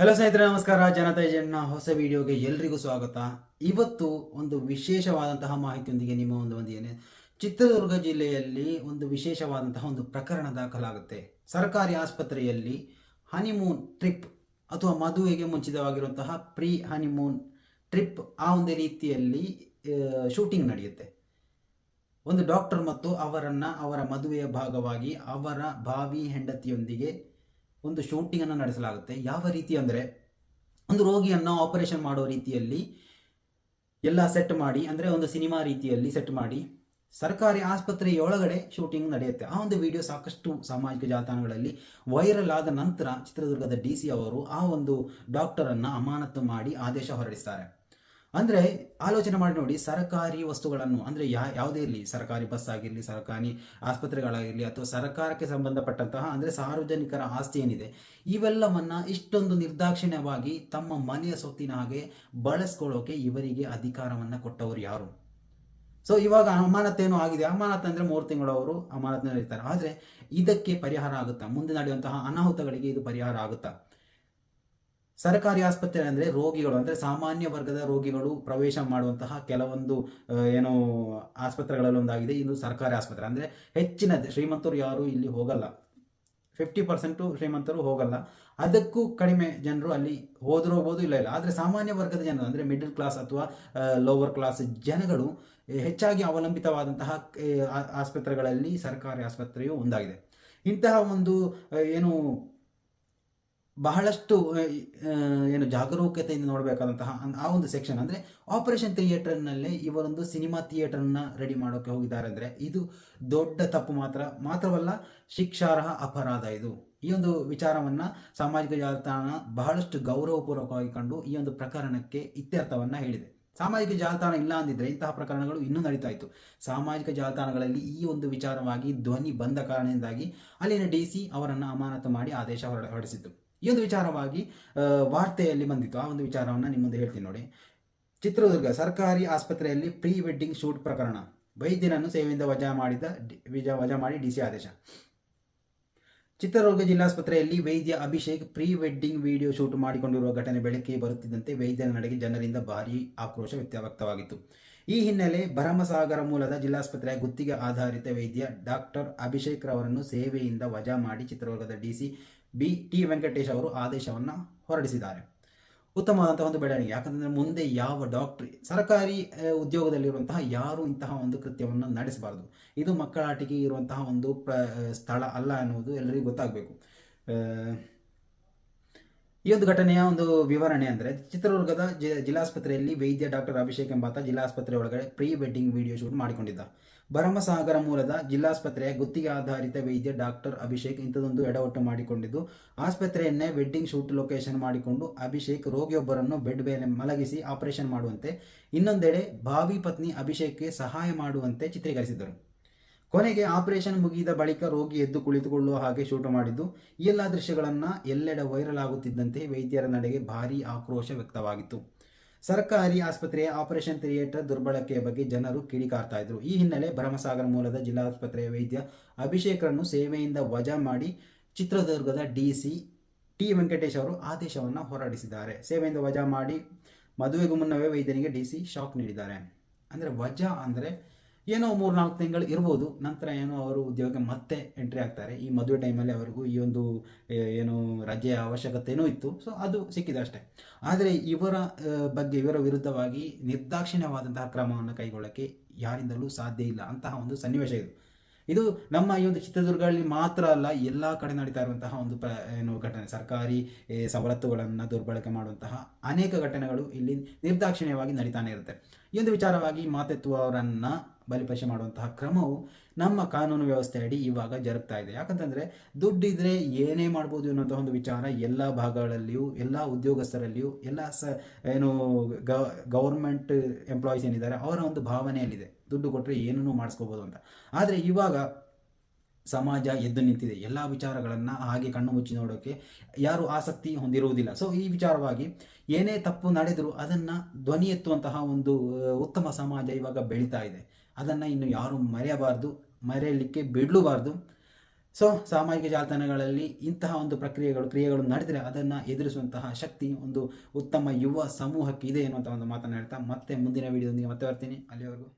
Hello ಸ್ನೇಹಿತರೆ, ನಮಸ್ಕಾರ. ಜನತಾ ಏಜೆಂಟ್ನ ಹೊಸ ವಿಡಿಯೋಗೆ ಎಲ್ರಿಗೂ ಸ್ವಾಗತ. ಇವತ್ತು ಒಂದು ವಿಶೇಷವಾದಂತಹ ಮಾಹಿತಿಯೊಂದಿಗೆ ನಿಮ್ಮ ಒಂದು ಒಂದೇನೆ ಚಿತ್ರದುರ್ಗ ಜಿಲ್ಲೆಯಲ್ಲಿ ಒಂದು ವಿಶೇಷವಾದಂತಹ ಒಂದು ಪ್ರಕರಣ ದಾಖಲಾಗುತ್ತೆ. ಸರ್ಕಾರಿ ಆಸ್ಪತ್ರೆಯಲ್ಲಿ ಹನಿಮೂನ್ ಟ್ರಿಪ್ ಅಥವಾ ಮದುವೆಗೆ ಮುಂಚಿತವಾಗಿರುವಂತಹ ಪ್ರೀ ಹನಿಮೂನ್ ಟ್ರಿಪ್ ಆ ಒಂದು ರೀತಿಯಲ್ಲಿ ಶೂಟಿಂಗ್ ನಡೆಯುತ್ತೆ. ಒಂದು ಡಾಕ್ಟರ್ ಮತ್ತು ಅವರನ್ನ ಅವರ ಮದುವೆಯ ಭಾಗವಾಗಿ ಅವರ ಭಾವಿ ಹೆಂಡತಿಯೊಂದಿಗೆ ಒಂದು ಶೂಟಿಂಗ್ ಅನ್ನು ನಡೆಸಲಾಗುತ್ತೆ. ಯಾವ ರೀತಿ ಅಂದರೆ ಒಂದು ರೋಗಿಯನ್ನು ಆಪರೇಷನ್ ಮಾಡೋ ರೀತಿಯಲ್ಲಿ ಎಲ್ಲ ಸೆಟ್ ಮಾಡಿ, ಅಂದರೆ ಒಂದು ಸಿನಿಮಾ ರೀತಿಯಲ್ಲಿ ಸೆಟ್ ಮಾಡಿ, ಸರ್ಕಾರಿ ಆಸ್ಪತ್ರೆಯೊಳಗಡೆ ಶೂಟಿಂಗ್ ನಡೆಯುತ್ತೆ. ಆ ಒಂದು ವಿಡಿಯೋ ಸಾಕಷ್ಟು ಸಾಮಾಜಿಕ ಜಾಲತಾಣಗಳಲ್ಲಿ ವೈರಲ್ ಆದ ನಂತರ ಚಿತ್ರದುರ್ಗದ ಡಿ ಸಿ ಅವರು ಆ ಒಂದು ಡಾಕ್ಟರನ್ನು ಅಮಾನತು ಮಾಡಿ ಆದೇಶ ಹೊರಡಿಸ್ತಾರೆ. ಅಂದರೆ ಆಲೋಚನೆ ಮಾಡಿ ನೋಡಿ, ಸರ್ಕಾರಿ ವಸ್ತುಗಳನ್ನು, ಅಂದರೆ ಯಾ, ಯಾವುದೇ ಇರಲಿ, ಸರ್ಕಾರಿ ಬಸ್ ಆಗಿರಲಿ, ಸರ್ಕಾರಿ ಆಸ್ಪತ್ರೆಗಳಾಗಿರಲಿ, ಅಥವಾ ಸರ್ಕಾರಕ್ಕೆ ಸಂಬಂಧಪಟ್ಟಂತಹ, ಅಂದರೆ ಸಾರ್ವಜನಿಕರ ಆಸ್ತಿ ಏನಿದೆ, ಇವೆಲ್ಲವನ್ನ ಇಷ್ಟೊಂದು ನಿರ್ದಾಕ್ಷಿಣ್ಯವಾಗಿ ತಮ್ಮ ಮನೆಯ ಸೊತ್ತಿನ ಹಾಗೆ ಬಳಸ್ಕೊಳ್ಳೋಕೆ ಇವರಿಗೆ ಅಧಿಕಾರವನ್ನು ಕೊಟ್ಟವರು ಯಾರು? ಸೊ ಇವಾಗ ಅಮಾನತೇನು ಆಗಿದೆ. ಅಮಾನತ್ ಅಂದ್ರೆ ಮೂರು ತಿಂಗಳು ಅವರು ಇರ್ತಾರೆ. ಆದರೆ ಇದಕ್ಕೆ ಪರಿಹಾರ ಆಗುತ್ತಾ? ಮುಂದೆ ನಡೆಯುವಂತಹ ಅನಾಹುತಗಳಿಗೆ ಇದು ಪರಿಹಾರ ಆಗುತ್ತಾ? ಸರ್ಕಾರಿ ಆಸ್ಪತ್ರೆ ಅಂದರೆ ರೋಗಿಗಳು, ಅಂದರೆ ಸಾಮಾನ್ಯ ವರ್ಗದ ರೋಗಿಗಳು ಪ್ರವೇಶ ಮಾಡುವಂತಹ ಕೆಲವೊಂದು ಏನು ಆಸ್ಪತ್ರೆಗಳಲ್ಲಿ ಒಂದಾಗಿದೆ. ಇದು ಸರ್ಕಾರಿ ಆಸ್ಪತ್ರೆ ಅಂದರೆ ಹೆಚ್ಚಿನ ಶ್ರೀಮಂತರು ಯಾರು ಇಲ್ಲಿ ಹೋಗಲ್ಲ. ಫಿಫ್ಟಿ ಪರ್ಸೆಂಟು ಶ್ರೀಮಂತರು ಹೋಗಲ್ಲ. ಅದಕ್ಕೂ ಕಡಿಮೆ ಜನರು ಅಲ್ಲಿ ಹೋದ್ರೂ ಹೋಗ್ಬೋದು, ಇಲ್ಲ ಇಲ್ಲ. ಆದರೆ ಸಾಮಾನ್ಯ ವರ್ಗದ ಜನರು, ಅಂದರೆ ಮಿಡಲ್ ಕ್ಲಾಸ್ ಅಥವಾ ಲೋವರ್ ಕ್ಲಾಸ್ ಜನಗಳು ಹೆಚ್ಚಾಗಿ ಅವಲಂಬಿತವಾದಂತಹ ಆಸ್ಪತ್ರೆಗಳಲ್ಲಿ ಸರ್ಕಾರಿ ಆಸ್ಪತ್ರೆಯು ಒಂದಾಗಿದೆ. ಇಂತಹ ಒಂದು ಏನು ಬಹಳಷ್ಟು ಏನು ಜಾಗರೂಕತೆಯಿಂದ ನೋಡಬೇಕಾದಂತಹ ಆ ಒಂದು ಸೆಕ್ಷನ್ ಅಂದರೆ ಆಪರೇಷನ್ ಥಿಯೇಟರ್ನಲ್ಲಿ ಇವರೊಂದು ಸಿನಿಮಾ ಥಿಯೇಟರ್ನ ರೆಡಿ ಮಾಡೋಕ್ಕೆ ಹೋಗಿದ್ದಾರೆ ಅಂದರೆ ಇದು ದೊಡ್ಡ ತಪ್ಪು ಮಾತ್ರ. ಮಾತ್ರವಲ್ಲ, ಶಿಕ್ಷಾರ್ಹ ಅಪರಾಧ ಇದು. ಈ ಒಂದು ವಿಚಾರವನ್ನು ಸಾಮಾಜಿಕ ಜಾಲತಾಣ ಬಹಳಷ್ಟು ಗೌರವಪೂರ್ವಕವಾಗಿ ಕಂಡು ಈ ಒಂದು ಪ್ರಕರಣಕ್ಕೆ ಇತ್ಯರ್ಥವನ್ನು ಹೇಳಿದೆ. ಸಾಮಾಜಿಕ ಜಾಲತಾಣ ಇಲ್ಲ ಅಂದಿದ್ರೆ ಇಂತಹ ಪ್ರಕರಣಗಳು ಇನ್ನೂ ನಡೀತಾ ಇತ್ತು. ಸಾಮಾಜಿಕ ಜಾಲತಾಣಗಳಲ್ಲಿ ಈ ಒಂದು ವಿಚಾರವಾಗಿ ಧ್ವನಿ ಬಂದ ಕಾರಣದಿಂದಾಗಿ ಅಲ್ಲಿನ ಡಿ ಸಿ ಅವರನ್ನು ಅಮಾನತು ಮಾಡಿ ಆದೇಶ ಹೊರ ಹೊರಡಿಸಿತು ಈ ಒಂದು ವಿಚಾರವಾಗಿ ವಾರ್ತೆಯಲ್ಲಿ ಬಂದಿತ್ತು. ಆ ಒಂದು ವಿಚಾರವನ್ನು ನಿಮ್ಮ ಮುಂದೆ ಹೇಳ್ತೀನಿ ನೋಡಿ. ಚಿತ್ರದುರ್ಗ ಸರ್ಕಾರಿ ಆಸ್ಪತ್ರೆಯಲ್ಲಿ ಪ್ರೀ ವೆಡ್ಡಿಂಗ್ ಶೂಟ್ ಪ್ರಕರಣ. ವೈದ್ಯನನ್ನು ಸೇವೆಯಿಂದ ವಜಾ ಮಾಡಿದ ಡಿ- ವಿಜಾ, ವಜಾ ಮಾಡಿ ಡಿಸಿ ಆದೇಶ. ಚಿತ್ರದುರ್ಗ ಜಿಲ್ಲಾಸ್ಪತ್ರೆಯಲ್ಲಿ ವೈದ್ಯ Abhishek pre wedding video shoot ಮಾಡಿಕೊಂಡಿರುವ ಘಟನೆ ಬೆಳಕಿಗೆ ಬರುತ್ತಿದ್ದಂತೆ ವೈದ್ಯನ ನಡೆಗೆ ಜನರಿಂದ ಭಾರೀ ಆಕ್ರೋಶ ವ್ಯಕ್ತ- ವ್ಯಕ್ತವಾಗಿತ್ತು ಈ ಹಿನ್ನೆಲೆ ಭರಮಸಾಗರ ಮೂಲದ ಜಿಲ್ಲಾಸ್ಪತ್ರೆಯ ಗುತ್ತಿಗೆ ಆಧಾರಿತ ವೈದ್ಯ ಡಾಕ್ಟರ್ ಅಭಿಷೇಕ್ ರವರನ್ನು ಸೇವೆಯಿಂದ ವಜಾ ಮಾಡಿ ಚಿತ್ರದುರ್ಗದ ಡಿಸಿ ಬಿ ಟಿ ವೆಂಕಟೇಶ್ ಅವರು ಆದೇಶವನ್ನು ಹೊರಡಿಸಿದ್ದಾರೆ. ಉತ್ತಮವಾದಂತಹ ಒಂದು ಬೆಳವಣಿಗೆ. ಯಾಕಂದ್ರೆ ಮುಂದೆ ಯಾವ ಡಾಕ್ಟ್ರಿ ಸರ್ಕಾರಿ ಉದ್ಯೋಗದಲ್ಲಿರುವಂತಹ ಯಾರು ಇಂತಹ ಒಂದು ಕೃತ್ಯವನ್ನು ನಡೆಸಬಾರದು. ಇದು ಮಕ್ಕಳ ಆಟಿಕೆ ಇರುವಂತಹ ಒಂದು ಪ್ರ ಸ್ಥಳ ಅಲ್ಲ ಅನ್ನುವುದು ಎಲ್ಲರಿಗೂ ಗೊತ್ತಾಗಬೇಕು. ಈ ಒಂದು ಘಟನೆಯ ಒಂದು ವಿವರಣೆ ಅಂದರೆ ಚಿತ್ರದುರ್ಗದ ಜಿಲ್ಲಾಸ್ಪತ್ರೆಯಲ್ಲಿ ವೈದ್ಯ ಡಾಕ್ಟರ್ ಅಭಿಷೇಕ್ ಎಂಬಾತ ಜಿಲ್ಲಾಸ್ಪತ್ರೆ ಒಳಗಡೆ ಪ್ರೀ ವೆಡ್ಡಿಂಗ್ ವಿಡಿಯೋ ಶೂಟ್ ಮಾಡಿಕೊಂಡಿದ್ದ. ಭರಮಸಾಗರ ಮೂಲದ ಜಿಲ್ಲಾಸ್ಪತ್ರೆಯ ಗುತ್ತಿಗೆ ಆಧಾರಿತ ವೈದ್ಯ ಡಾಕ್ಟರ್ ಅಭಿಷೇಕ್ ಇಂಥದೊಂದು ಎಡವಟ್ಟು ಮಾಡಿಕೊಂಡಿದ್ದು, ಆಸ್ಪತ್ರೆಯನ್ನೇ ವೆಡ್ಡಿಂಗ್ ಶೂಟ್ ಲೊಕೇಶನ್ ಮಾಡಿಕೊಂಡು ಅಭಿಷೇಕ್ ರೋಗಿಯೊಬ್ಬರನ್ನು ಬೆಡ್ ಮೇಲೆ ಮಲಗಿಸಿ ಆಪರೇಷನ್ ಮಾಡುವಂತೆ, ಇನ್ನೊಂದೆಡೆ ಭಾವಿ ಪತ್ನಿ ಅಭಿಷೇಕ್ಗೆ ಸಹಾಯ ಮಾಡುವಂತೆ ಚಿತ್ರೀಕರಿಸಿದರು ಕೊನೆಗೆ ಆಪರೇಷನ್ ಮುಗಿದ ಬಳಿಕ ರೋಗಿ ಎದ್ದು ಕುಳಿತುಕೊಳ್ಳುವ ಹಾಗೆ ಶೂಟ್ ಮಾಡಿದ್ದು, ಈ ಎಲ್ಲ ದೃಶ್ಯಗಳನ್ನು ಎಲ್ಲೆಡೆ ವೈರಲ್ ಆಗುತ್ತಿದ್ದಂತೆ ವೈದ್ಯರ ನಡೆಗೆ ಭಾರೀ ಆಕ್ರೋಶ ವ್ಯಕ್ತವಾಗಿತ್ತು. ಸರ್ಕಾರಿ ಆಸ್ಪತ್ರೆಯ ಆಪರೇಷನ್ ಥಿಯೇಟರ್ ದುರ್ಬಳಕೆಯ ಬಗ್ಗೆ ಜನರು ಕಿಡಿಕಾರ್ತಾ ಇದ್ರು ಈ ಹಿನ್ನೆಲೆ ಭರಮಸಾಗರ ಮೂಲದ ಜಿಲ್ಲಾಸ್ಪತ್ರೆಯ ವೈದ್ಯ ಅಭಿಷೇಕ್ರನ್ನು ಸೇವೆಯಿಂದ ವಜಾ ಮಾಡಿ ಚಿತ್ರದುರ್ಗದ ಡಿಸಿ ಟಿ ವೆಂಕಟೇಶ್ ಅವರು ಆದೇಶವನ್ನು ಹೊರಡಿಸಿದ್ದಾರೆ. ಸೇವೆಯಿಂದ ವಜಾ ಮಾಡಿ ಮದುವೆಗೂ ಮುನ್ನವೇ ವೈದ್ಯನಿಗೆ ಡಿಸಿ ಶಾಕ್ ನೀಡಿದ್ದಾರೆ. ಅಂದರೆ ವಜಾ ಅಂದರೆ ಏನೋ ಮೂರು ನಾಲ್ಕು ತಿಂಗಳು ಇರ್ಬೋದು, ನಂತರ ಏನೋ ಅವರು ಉದ್ಯೋಗ ಮತ್ತೆ ಎಂಟ್ರಿ ಆಗ್ತಾರೆ. ಈ ಮದುವೆ ಟೈಮಲ್ಲಿ ಅವರಿಗೂ ಈ ಒಂದು ಏನು ರಜೆಯ ಅವಶ್ಯಕತೆಯೂ ಇತ್ತು. ಸೊ ಅದು ಸಿಕ್ಕಿದೆ ಅಷ್ಟೇ. ಆದರೆ ಇವರ ಬಗ್ಗೆ ಇವರ ವಿರುದ್ಧವಾಗಿ ನಿರ್ದಾಕ್ಷಿಣ್ಯವಾದಂತಹ ಕ್ರಮವನ್ನು ಕೈಗೊಳ್ಳಕ್ಕೆ ಯಾರಿಂದಲೂ ಸಾಧ್ಯ ಇಲ್ಲ ಅಂತಹ ಒಂದು ಸನ್ನಿವೇಶ ಇದು. ಇದು ನಮ್ಮ ಈ ಒಂದು ಚಿತ್ರದುರ್ಗದಲ್ಲಿ ಮಾತ್ರ ಅಲ್ಲ, ಎಲ್ಲ ಕಡೆ ನಡೀತಾ ಇರುವಂತಹ ಒಂದು ಪ್ರ, ಏನು ಘಟನೆ, ಸರ್ಕಾರಿ ಸವಲತ್ತುಗಳನ್ನು ದುರ್ಬಳಕೆ ಮಾಡುವಂತಹ ಅನೇಕ ಘಟನೆಗಳು ಇಲ್ಲಿ ನಿರ್ದಾಕ್ಷಿಣ್ಯವಾಗಿ ನಡೀತಾನೆ ಇರುತ್ತೆ. ಈ ಒಂದು ವಿಚಾರವಾಗಿ ಮಾತೆತ್ತುವವರನ್ನು ಬಲಿಪಶೆ ಮಾಡುವಂತಹ ಕ್ರಮವು ನಮ್ಮ ಕಾನೂನು ವ್ಯವಸ್ಥೆ ಅಡಿ ಇವಾಗ ಜರುಗ್ತಾ ಇದೆ. ಯಾಕಂತಂದರೆ ದುಡ್ಡಿದ್ರೆ ಏನೇ ಮಾಡ್ಬೋದು ಅನ್ನೋಂಥ ಒಂದು ವಿಚಾರ ಎಲ್ಲ ಭಾಗಗಳಲ್ಲಿಯೂ, ಎಲ್ಲ ಉದ್ಯೋಗಸ್ಥರಲ್ಲಿಯೂ, ಎಲ್ಲ ಸ, ಏನು ಗೌರ್ಮೆಂಟ್ ಎಂಪ್ಲಾಯೀಸ್ ಏನಿದ್ದಾರೆ ಅವರ ಒಂದು ಭಾವನೆಯಲ್ಲಿದೆ. ದುಡ್ಡು ಕೊಟ್ಟರೆ ಏನನ್ನೂ ಮಾಡಿಸ್ಕೋಬೋದು ಅಂತ. ಆದರೆ ಇವಾಗ ಸಮಾಜ ಎದ್ದು ನಿಂತಿದೆ. ಎಲ್ಲ ವಿಚಾರಗಳನ್ನು ಹಾಗೆ ಕಣ್ಣು ಮುಚ್ಚಿ ನೋಡೋಕ್ಕೆ ಯಾರು ಆಸಕ್ತಿ ಹೊಂದಿರುವುದಿಲ್ಲ. ಸೊ ಈ ವಿಚಾರವಾಗಿ ಏನೇ ತಪ್ಪು ನಡೆದರೂ ಅದನ್ನು ಧ್ವನಿ ಎತ್ತುವಂತಹ ಒಂದು, ಉತ್ತಮ ಸಮಾಜ ಇವಾಗ ಬೆಳೀತಾ ಇದೆ. ಅದನ್ನು ಇನ್ನು ಯಾರು ಮರೆಯಬಾರ್ದು, ಮರೆಯಲಿಕ್ಕೆ ಬಿಡಲೂಬಾರ್ದು. ಸೊ ಸಾಮಾಜಿಕ ಜಾಲತಾಣಗಳಲ್ಲಿ ಇಂತಹ ಒಂದು ಪ್ರಕ್ರಿಯೆಗಳು, ಕ್ರಿಯೆಗಳು ನಡೆದರೆ ಅದನ್ನು ಎದುರಿಸುವಂತಹ ಶಕ್ತಿ ಒಂದು ಉತ್ತಮ ಯುವ ಸಮೂಹಕ್ಕೆ ಇದೆ ಅನ್ನುವಂಥ ಒಂದು ಮಾತನ್ನು ಹೇಳ್ತಾ ಮತ್ತೆ ಮುಂದಿನ ವಿಡಿಯೋದೊಂದಿಗೆ ಮತ್ತೆ ಬರ್ತೀನಿ. ಅಲ್ಲಿವರೆಗೂ.